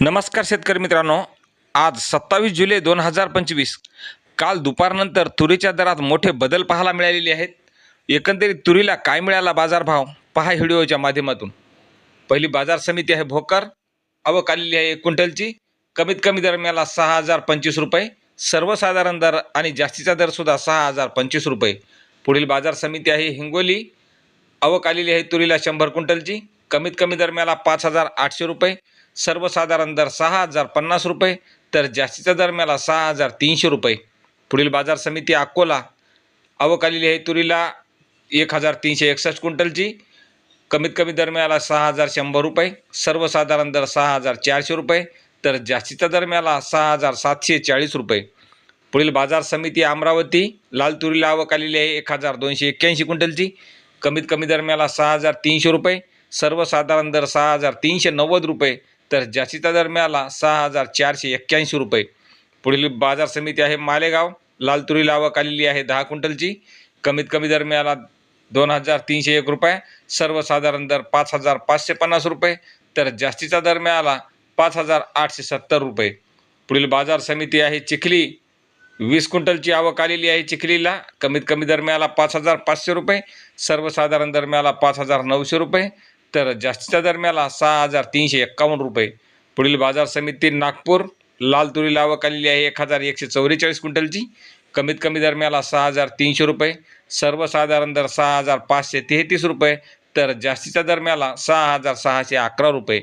नमस्कार शेतकरी मित्रांनो. आज सत्तावीस जुलै दोन हजार पंचवीस. काल दुपारनंतर तुरीच्या दरात मोठे बदल पाहायला मिळालेले आहेत. एकंदरीत तुरीला काय मिळाला बाजारभाव? पहा व्हिडिओच्या माध्यमातून. पहिली बाजार समिती आहे भोकर. अवकालेली आलेली आहे एक क्विंटलची. कमीत कमी दर मिळाला सहा हजार पंचवीस रुपये. सर्वसाधारण दर आणि जास्तीचा दरसुद्धा सहा हजार पंचवीस रुपये. पुढील बाजार समिती आहे हिंगोली. आवक आलेली आहे तुरीला शंभर क्विंटलची. कमीत कमी दर मिळाला पाच हजार आठशे रुपये. सर्वसाधारण दर सहा हजार पन्नास रुपये. तर जास्तीचा दर मिळाला सहा हजार तीनशे रुपये. पुढील बाजार समिती अकोला. आवक आलेली आहे तुरीला एक हजार तीनशे एकसष्ट क्विंटलची. कमीत कमी दर मिळाला सहा हजार शंभर रुपये. सर्वसाधारण दर सहा हजार चारशे रुपये. तर जास्तीचा दर मिळाला सहा हजार सातशे चाळीस रुपये. पुढील बाजार समिती अमरावती. लाल तुरीला आवक आलेली आहे एक हजार दोनशे एक्क्याऐंशी क्विंटलची. कमीत कमी दर मिळाला सहा हजार तीनशे रुपये सर्वसाधारण दर सहा हजार तीनशे नव्वद रुपये तर जास्तीचा दर मिळाला सहा हजार चारशे एक्क्याऐंशी रुपये. पुढील बाजार समिती आहे मालेगाव लाल तुरी लावक आलेली आहे दहा क्विंटलची. कमीत कमी दर मिळाला दोन हजार तीनशे एक रुपये सर्वसाधारण दर पाच हजार पाचशे पन्नास रुपये तर जास्तीचा दर मिळाला पाच हजार आठशे सत्तर रुपये. पुढील बाजार समिती आहे चिखली वीस क्विंटलची आवक आलेली आहे चिखलीला. कमीत कमी दरम्याला पाच हजार पाचशे रुपये सर्वसाधारण दरम्याला पाच हजार नऊशे रुपये तर जास्तीच्या दरम्याला सहा हजार तीनशे एक्कावन्न रुपये. पुढील बाजार समिती नागपूर लाल तुरीला आवक आलेली आहे एक हजार एकशे चौवेचाळीस क्विंटलची. कमीत कमी दरम्याला सहा हजार तीनशे रुपये सर्वसाधारण दर सहा हजार पाचशे तेहतीस रुपये तर जास्तीच्या दरम्याला सहा हजार सहाशे अकरा रुपये.